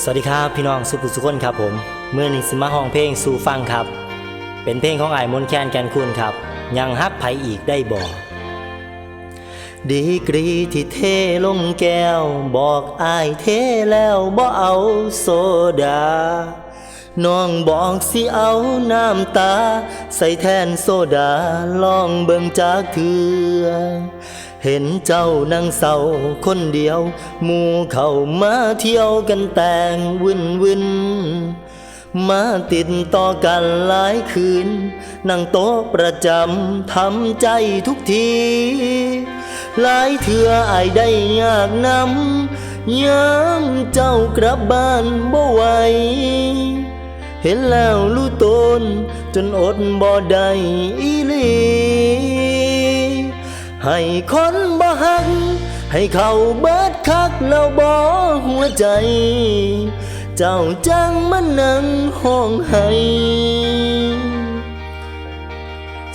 สวัสดีครับพี่น้องสุภุสุคนครับผมเมื่อนี้สิมาห้องเพลงสู่ฟังครับ เป็นเพลงของไอ้มนต์แคนแกนคุณครับ ยังฮักไผอีกได้บ่ดีกรีที่เทลงแก้ว บอกอายเทแล้วบ่เอาโซดา น้องบอกสิเอาน้ำตา ใส่แทนโซดาลองเบิ่งจากเถือ เห็นเจ้านั่งเศร้าคนเดียวหมู่เข้ามาเที่ยวกันแต่งวินวินมาติดต่อกันหลายคืน นั่งโต๊ะประจำทำใจทุกที หลายเถื่อไอได้ยากนำย้ำเจ้ากลับบ้านบ่ไหวเห็นแล้วรู้ตนจนอดบ่ได้อีลี ให้คนบ่หัก ให้เขาเบิดคักแล้วบ่หัวใจ เจ้าจังมันนั่งห้องให้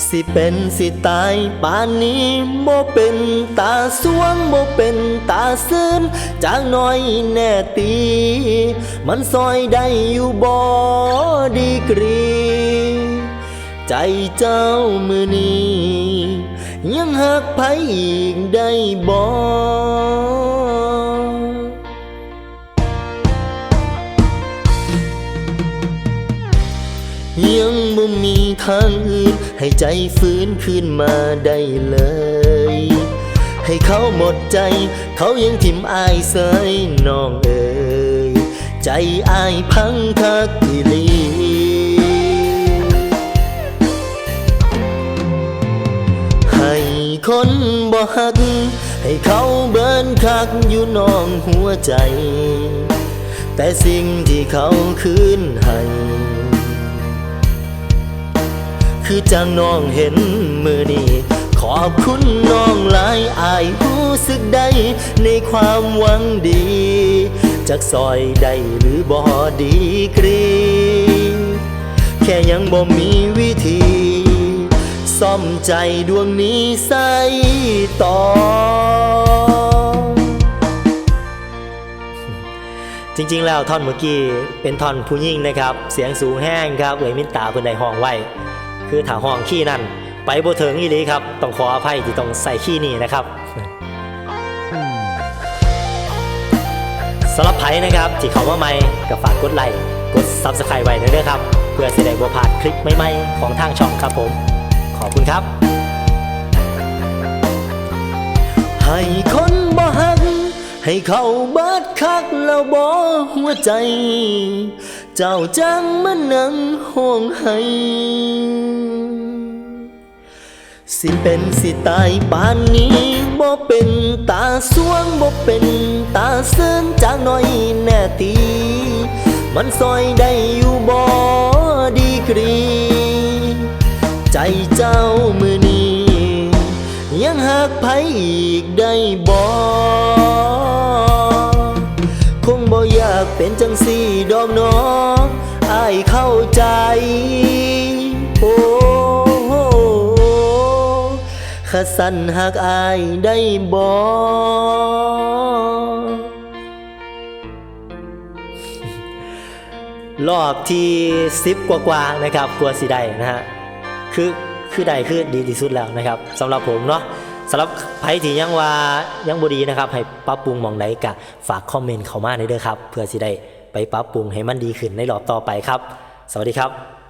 สิเป็นสิตายป่านนี้บ่เป็นตาสวงบ่เป็นตาซื่นจากน้อยแน่ตี มันซอยได้อยู่บ่ดีกรี ใจเจ้ามือนี้ ยังหักไผอีกได้บ่ยังบ่มีทางอื่น ให้ใจฟื้นคืนมาได้เลย ให้เขาหมดใจ เขายังทิมอายเสยน้องเอ๋ยใจอายพังคักอีลี คนบ่หัก ให้เขาเบินคักอยู่น้องหัวใจ แต่สิ่งที่เขาคืนให้คือจังน้องเห็นมือนี้ขอบคุณน้องหลายอายรู้สึกได้ในความหวังดี จากซอยได้หรือบ่ดีกรี แค่ยังบ่มีวิธี ซ่อมใจดวงนี้ใส่ต่อ จริงๆ แล้วท่อนเมื่อกี้เป็นท่อนผู้หญิงนะครับ เสียงสูงแห้งครับเอ่ยมิตาเพิ่นได้ห้องไว้ คือถ้าห้องขี้นั่น ไปบ่ถึงอีหลีครับ ต้องขออภัยที่ต้องใส่ขี้นี่นะครับสำหรับไผนะครับ ที่เขามาใหม่ก็ฝากกดไลค์กด Subscribe ไว้ด้วยครับ เพื่อจะได้บ่พลาดคลิปใหม่ๆ ของทางช่องครับผม ขอบคุณครับ ให้คนบ่หัก ให้เขาเบิดคักแล้วบ่หัวใจ เจ้าจังมานั่งห้องให้สิเป็นสิตายปานนี้บ่เป็นตาสวงบ่เป็นตาเซินจากน้อยแน่ตี มันซอยได้อยู่บ่ดีกรี เจ้ามือนี้ ยังหักไผอีกได้บ่คงบ่อยากเป็นจังสี่ดอกน้องอายเข้าใจ โอ้ข้าสันหักอายได้บ่รอบที่สิบกว่าๆนะครับกลัวสิได้นะฮะ คือคือได้คือดีที่สุดแล้วนะครับสำหรับผมเนาะสำหรับไผที่ยังว่ายังบดีนะครับ ให้ปรับปรุงมองใดกะฝากคอมเมนต์เข้ามาได้เด้อครับ เพื่อสิได้ไปปรับปรุงให้มันดีขึ้นในรอบต่อไปครับ สวัสดีครับ